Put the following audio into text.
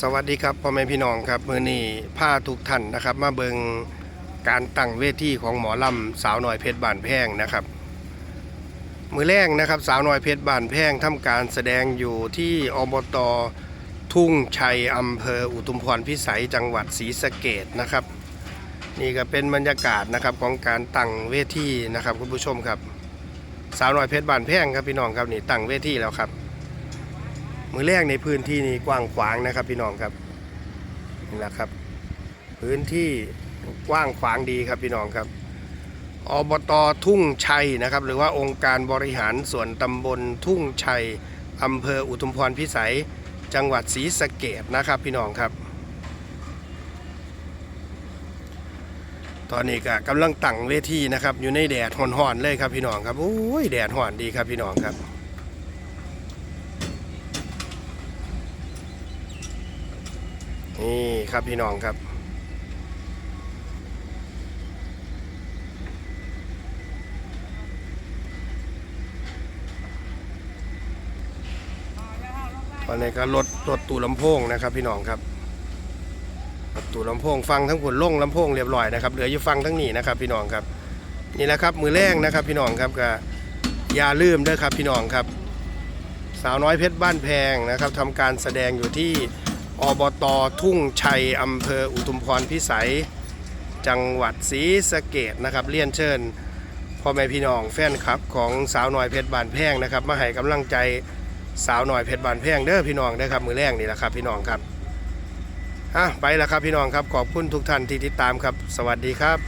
สวัสดีครับพ่อแม่พี่น้องครับมือนี้พาทุกท่านนะครับ มาเบิงการตั้งเวทีของหมอลำสาวน้อยเพชรบานแพงนะครับ มือแรกนะครับสาวน้อยเพชรบานแพงทำการแสดงอยู่ที่อบตทุ่งชัยอำเภออุทุมพรพิสัยจังหวัดศรีสะเกดนะครับ นี่ก็เป็นบรรยากาศนะครับของการตั้งเวทีนะครับคุณผู้ชมครับ สาวน้อยเพชรบานแพงครับพี่น้องครับนี่ตั้งเวทีแล้วครับ มือแรกในพื้นที่นี้กว้างขวางนะครับพี่น้องครับนี่แหละครับ พื้นที่กว้างขวางดีครับพี่น้องครับอบตทุ่งชัยนะครับ หรือว่าองค์การบริหารส่วนตำบลทุ่งชัยอำเภออุทุมพรพิสัยจังหวัดศรีสะเกดนะครับพี่น้องครับ ตอนนี้ก็กำลังตั้งเวทีนะครับ อยู่ในแดดห่อนๆเลยครับพี่น้องครับโอ้ยแดดห่อนดีครับพี่น้องครับ นี่ครับพี่น้องครับ ตอนนี้ก็รถรถตู้ลำโพงนะครับ พี่น้องครับรถตู้ลำโพงฟังทั้งผลล่งลำโพงเรียบร้อยนะครับเหลืออยู่ฟังทั้งนี้นะครับ พี่น้องครับ นี่แหละครับมือแรกนะครับ พี่น้องครับก็อย่าลืมด้วยครับพี่น้องครับ สาวน้อยเพชรบ้านแพงนะครับทำการแสดงอยู่ที่ อบตทุ่งชัยอำเภออุทุมพรพิสัย จังหวัดศรีสะเกดนะครับเรียนเชิญพ่อแม่พี่น้องแฟนคลับของสาวน้อยเพชรบานแพงนะครับมาให้กำลังใจสาวน้อยเพชรบานแพงเด้อพี่น้องเด้อครับมือแรกนี่แหละครับพี่น้องครับอะไปแล้วครับพี่น้องครับขอบคุณทุกท่านที่ติดตามครับ สวัสดีครับ